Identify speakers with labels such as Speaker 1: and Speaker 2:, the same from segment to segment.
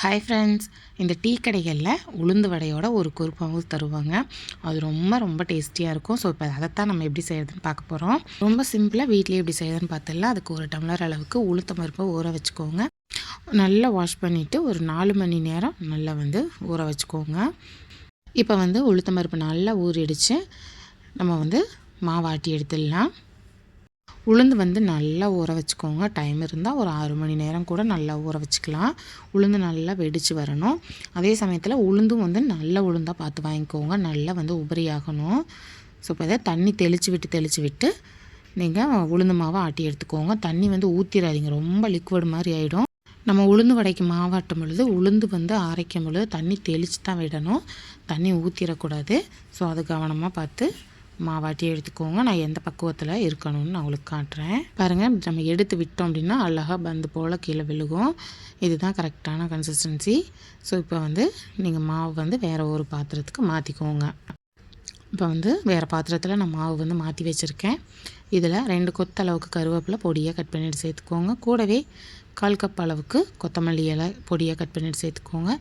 Speaker 1: Hi friends இந்த tea கடைகளில் உளுந்து வடையோட ஒரு குறுப்பாகவும் தருவாங்க. அது ரொம்ப ரொம்ப டேஸ்டியாக இருக்கும். ஸோ இப்போ அதைத்தான் நம்ம எப்படி செய்கிறதுன்னு பார்க்க போகிறோம் ரொம்ப சிம்பிளாக வீட்லேயே எப்படி செய்யறதுன்னு பார்த்துடலாம் அதுக்கு ஒரு டம்ளர் அளவுக்கு உளுத்த பருப்பை ஊற வச்சுக்கோங்க. நல்லா வாஷ் பண்ணிவிட்டு ஒரு நாலு மணி நேரம் நல்லா வந்து ஊற வச்சுக்கோங்க. இப்போ வந்து உளுத்தம் பருப்பு நல்லா ஊறிடுச்சு. நம்ம வந்து மாவாட்டி எடுத்துடலாம். உளுந்து வந்து நல்லா ஊற வச்சுக்கோங்க. டைம் இருந்தால் ஒரு ஆறு மணி நேரம் கூட நல்லா ஊற வச்சுக்கலாம். உளுந்து நல்லா வெடித்து வரணும். அதே சமயத்தில் உளுந்தும் வந்து நல்ல உளுந்தாக பார்த்து வாங்கிக்கோங்க. நல்லா வந்து உபரியாகணும் ஸோ இப்போ இதை தண்ணி தெளித்து விட்டு தெளித்து விட்டு நீங்கள் உளுந்து மாவை ஆட்டி எடுத்துக்கோங்க. தண்ணி வந்து ஊற்றிடாதீங்க ரொம்ப லிக்விட் மாதிரி ஆகிடும் நம்ம உளுந்து வடைக்கு மாவாட்டும் பொழுது உளுந்து வந்து அரைக்கும் பொழுது தண்ணி தெளித்து தான் விடணும். தண்ணி ஊற்றிடக்கூடாது ஸோ அது கவனமாக பார்த்து மாவாட்டி எடுத்துக்கோங்க. நான் எந்த பக்குவத்தில் இருக்கணும்னு நான் உங்களுக்கு காட்டுறேன். பாருங்கள் நம்ம எடுத்து விட்டோம் அப்படின்னா அழகாக பந்து போல் கீழே விழுகும். இதுதான் கரெக்டான கன்சிஸ்டன்சி ஸோ இப்போ வந்து நீங்கள் மாவு வந்து வேறு ஒரு பாத்திரத்துக்கு மாற்றிக்கோங்க இப்போ வந்து வேறு பாத்திரத்தில் நான் மாவு வந்து மாற்றி வச்சுருக்கேன். இதில் ரெண்டு கொத்த அளவுக்கு கருவேப்பிலை பொடியாக கட் பண்ணிட்டு சேர்த்துக்கோங்க. கூடவே கால் கப் அளவுக்கு கொத்தமல்லி இலை பொடியாக கட் பண்ணிட்டு சேர்த்துக்கோங்க.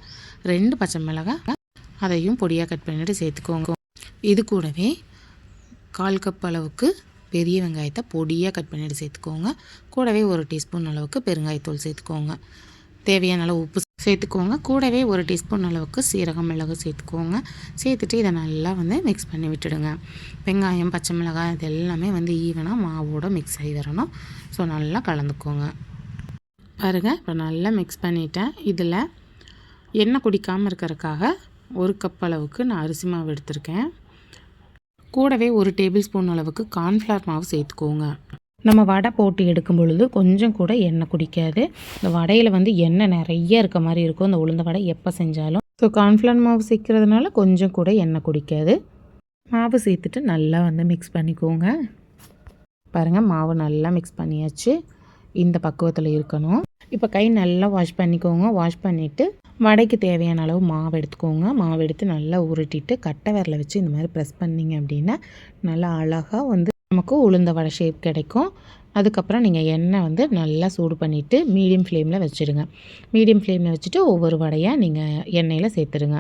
Speaker 1: ரெண்டு பச்சை மிளகாய் அதையும் பொடியாக கட் பண்ணிட்டு சேர்த்துக்கோங்க. இது கூடவே கால் கப் அளவுக்கு பெரிய வெங்காயத்தை பொடியாக கட் பண்ணிட்டு சேர்த்துக்கோங்க. கூடவே ஒரு டீஸ்பூன் அளவுக்கு பெருங்காயத்தூள் சேர்த்துக்கோங்க. தேவையான அளவு உப்பு சேர்த்துக்கோங்க. கூடவே ஒரு டீஸ்பூன் அளவுக்கு சீரகம் மிளகு சேர்த்துக்கோங்க. சேர்த்துட்டு இதை நல்லா வந்து மிக்ஸ் பண்ணி விட்டுடுங்க. வெங்காயம் பச்சை மிளகாய் இது எல்லாமே வந்து ஈவனாக மாவோட மிக்ஸ் ஆகி வரணும். ஸோ நல்லா கலந்துக்கோங்க. பாருங்கள் இப்போ நல்லா மிக்ஸ் பண்ணிட்டேன். இதில் எண்ணெய் குடிக்காமல் இருக்கிறதுக்காக ஒரு கப் அளவுக்கு நான் அரிசி மாவு எடுத்திருக்கேன். கூடவே ஒரு டேபிள் ஸ்பூன் அளவுக்கு கார்ன்ஃப்ளவர் மாவு சேர்த்துக்கோங்க. நம்ம வடை போட்டு எடுக்கும் பொழுது கொஞ்சம் கூட எண்ணெய் குடிக்காது. இந்த வடையில் வந்து எண்ணெய் நிறைய இருக்க மாதிரி இருக்கும். இந்த உளுந்த வடை எப்போ செஞ்சாலும். ஸோ கார்ன்ஃப்ளவர் மாவு சேர்க்கறதுனால கொஞ்சம் கூட எண்ணெய் குடிக்காது. மாவு சேர்த்துட்டு நல்லா வந்து மிக்ஸ் பண்ணிக்கோங்க. பாருங்கள் மாவு நல்லா மிக்ஸ் பண்ணியாச்சு. இந்த பக்குவத்தில் இருக்கணும். இப்போ கை நல்லா வாஷ் பண்ணிக்கோங்க. வாஷ் பண்ணிவிட்டு வடைக்கு தேவையான அளவு மாவு எடுத்துக்கோங்க. மாவு எடுத்து நல்லா உருட்டிட்டு கட்டை விரலை வச்சு இந்த மாதிரி ப்ரெஸ் பண்ணிங்க அப்படின்னா நல்லா அழகாக வந்து நமக்கு உளுந்த வடை ஷேப் கிடைக்கும். அதுக்கப்புறம் நீங்கள் எண்ணெய் வந்து நல்லா சூடு பண்ணிவிட்டு மீடியம் ஃப்ளேமில் வச்சுடுங்க. மீடியம் ஃப்ளேமில் வச்சுட்டு ஒவ்வொரு வடையாக நீங்கள் எண்ணெயில் சேர்த்துடுங்க.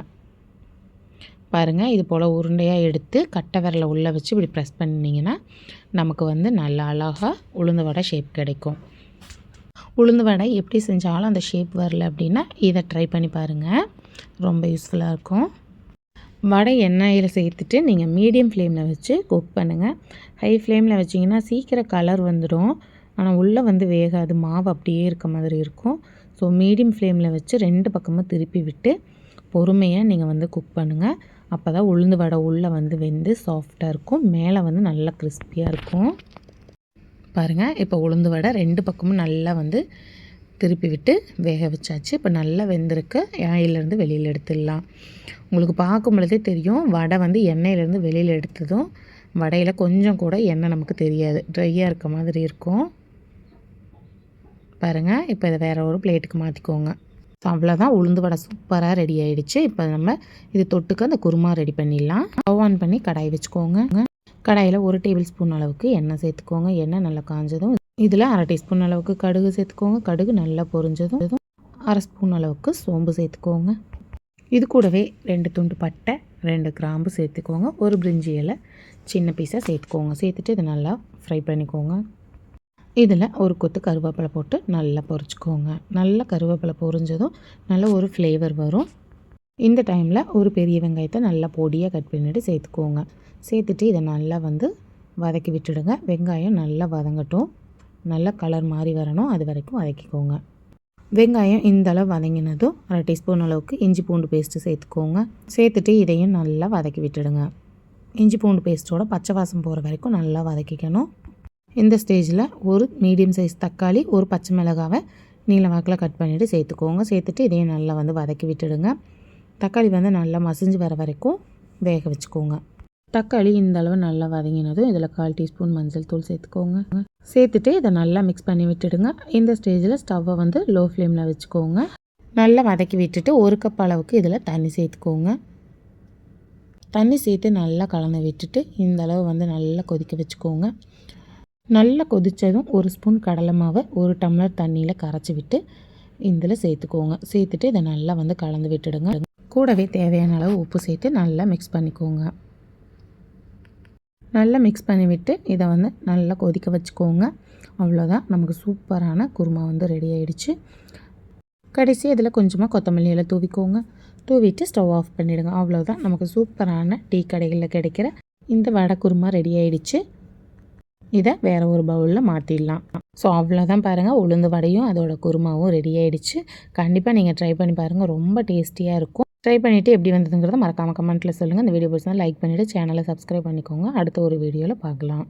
Speaker 1: பாருங்கள் இது போல் உருண்டையாக எடுத்து கட்டை விரலை உள்ளே வச்சு இப்படி ப்ரெஸ் பண்ணிங்கன்னா நமக்கு வந்து நல்லா அழகாக உளுந்த வடை ஷேப் கிடைக்கும். உளுந்து வடை எப்படி செஞ்சாலும் அந்த ஷேப் வரல அப்படின்னா இதை ட்ரை பண்ணி பாருங்கள் ரொம்ப யூஸ்ஃபுல்லாக இருக்கும். வடை எண்ணெயில் சேர்த்துட்டு நீங்கள் மீடியம் ஃப்ளேமில் வச்சு குக் பண்ணுங்கள் ஹை ஃப்ளேமில் வச்சிங்கன்னா சீக்கிரம் கலர் வந்துடும் ஆனால் உள்ளே வந்து வேகாது. மாவு அப்படியே இருக்க மாதிரி இருக்கும். ஸோ மீடியம் ஃப்ளேமில் வச்சு ரெண்டு பக்கமும் திருப்பி விட்டு பொறுமையாக நீங்கள் வந்து குக் பண்ணுங்கள் அப்போ தான் உளுந்து வடை உள்ளே வந்து வெந்து சாஃப்டாக இருக்கும். மேலே வந்து நல்லா கிறிஸ்பியாக இருக்கும். பாருங்கள் இப்போ உளுந்து வடை ரெண்டு பக்கமும் நல்லா வந்து திருப்பி விட்டு வேக வச்சாச்சு. இப்போ நல்லா வெந்திருக்கு எண்ணெயிலேருந்து வெளியில் எடுத்துடலாம். உங்களுக்கு பார்க்கும் பொழுதே தெரியும் வடை வந்து எண்ணெயிலேருந்து வெளியில் எடுத்ததும் வடையில் கொஞ்சம் கூட எண்ணெய் நமக்கு தெரியாது. ட்ரையாக இருக்க மாதிரி இருக்கும். பாருங்கள் இப்போ இதை வேறு ஒரு பிளேட்டுக்கு மாற்றிக்கோங்க அவ்வளோதான் உளுந்து வடை சூப்பராக ரெடி ஆகிடுச்சு இப்போ நம்ம இது தொட்டுக்க அந்த குருமா ரெடி பண்ணிடலாம். ஸ்டவ் ஆன் பண்ணி கடாய் வச்சுக்கோங்க. கடாயில் ஒரு டேபிள் ஸ்பூன் அளவுக்கு எண்ணெய் சேர்த்துக்கோங்க. எண்ணெய் நல்லா காஞ்சதும் இதில் அரை டீஸ்பூன் அளவுக்கு கடுகு சேர்த்துக்கோங்க. கடுகு நல்லா பொரிஞ்சதும் அரை ஸ்பூன் அளவுக்கு சோம்பு சேர்த்துக்கோங்க. இது கூடவே ரெண்டு துண்டு பட்டை ரெண்டு கிராம்பு சேர்த்துக்கோங்க. ஒரு பிரிஞ்சி இலை சின்ன பீஸாக சேர்த்துக்கோங்க. சேர்த்துட்டு இதை நல்லா ஃப்ரை பண்ணிக்கோங்க. இதில் ஒரு கொத்து கருவேப்பிலை போட்டு நல்லா பொரிச்சிக்கோங்க. நல்லா கருவேப்பிலை பொரிஞ்சதும் நல்ல ஒரு ஃப்ளேவர் வரும். இந்த டைமில் ஒரு பெரிய வெங்காயத்தை நல்லா பொடியாக கட் பண்ணிவிட்டு சேர்த்துக்கோங்க. சேர்த்துட்டு இதை நல்லா வந்து வதக்கி விட்டுடுங்க. வெங்காயம் நல்லா வதங்கட்டும். நல்லா கலர் மாறி வரணும். அது வரைக்கும் வதக்கிக்கோங்க. வெங்காயம் இந்த அளவு வதங்கினதும் அரை டீஸ்பூன் அளவுக்கு இஞ்சி பூண்டு பேஸ்ட்டு சேர்த்துக்கோங்க. சேர்த்துட்டு இதையும் நல்லா வதக்கி விட்டுடுங்க. இஞ்சி பூண்டு பேஸ்ட்டோட பச்சை வாசம் போகிற வரைக்கும் நல்லா வதக்கிக்கணும். இந்த ஸ்டேஜில் ஒரு மீடியம் சைஸ் தக்காளி ஒரு பச்சை மிளகாவை நீல வாக்கில் கட் பண்ணிவிட்டு சேர்த்துக்கோங்க. சேர்த்துட்டு இதையும் நல்லா வந்து வதக்கி விட்டுடுங்க. தக்காளி வந்து நல்லா மசிஞ்சு வர வரைக்கும் வேக வச்சுக்கோங்க. தக்காளி இந்த அளவு நல்லா வதங்கினதும் இதில் கால் டீஸ்பூன் மஞ்சள் தூள் சேர்த்துக்கோங்க. சேர்த்துட்டு இதை நல்லா மிக்ஸ் பண்ணி விட்டுடுங்க. இந்த ஸ்டேஜில் ஸ்டவ்வை வந்து லோ ஃப்ளேமில் வச்சுக்கோங்க. நல்லா வதக்கி விட்டுட்டு ஒரு கப் அளவுக்கு இதில் தண்ணி சேர்த்துக்கோங்க. தண்ணி சேர்த்து நல்லா கலந்து விட்டுட்டு இந்த அளவு வந்து நல்லா கொதிக்க வச்சுக்கோங்க. நல்லா கொதித்ததும் ஒரு ஸ்பூன் கடலை மாவை ஒரு டம்ளர் தண்ணியில் கரைச்சி விட்டு இதில் சேர்த்துக்கோங்க. சேர்த்துட்டு இதை நல்லா வந்து கலந்து விட்டுடுங்க. கூடவே தேவையான அளவு உப்பு சேர்த்து நல்லா மிக்ஸ் பண்ணிக்கோங்க. நல்லா மிக்ஸ் பண்ணிவிட்டு இதை வந்து நல்லா கொதிக்க வச்சுக்கோங்க. அவ்வளோதான் நமக்கு சூப்பரான குருமா வந்து ரெடி ஆகிடுச்சு கடைசி இதில் கொஞ்சமாக கொத்தமல்லி எல்லாம் தூவிக்கோங்க. தூவிட்டு ஸ்டவ் ஆஃப் பண்ணிவிடுங்க அவ்வளோதான் நமக்கு சூப்பரான டீ கடைகளில் கிடைக்கிற இந்த வடை குருமா ரெடி ஆகிடுச்சு இதை வேறு ஒரு பவுலில் மாற்றிடலாம் ஸோ அவ்வளோதான் பாருங்கள் உளுந்து வடையும் அதோடய குருமாவும் ரெடி ஆகிடுச்சு கண்டிப்பாக நீங்கள் ட்ரை பண்ணி பாருங்கள் ரொம்ப டேஸ்டியாக இருக்கும். ட்ரை பண்ணிவிட்டு எப்படி வந்ததுங்கிறத மறக்காமல் கமெண்ட்டில் சொல்லுங்கள் இந்த வீடியோ பிடிச்சா லைக் பண்ணிவிட்டு சேனலை சப்ஸ்கிரைப் பண்ணிக்கோங்க. அடுத்த ஒரு வீடியோவில் பார்க்கலாம்.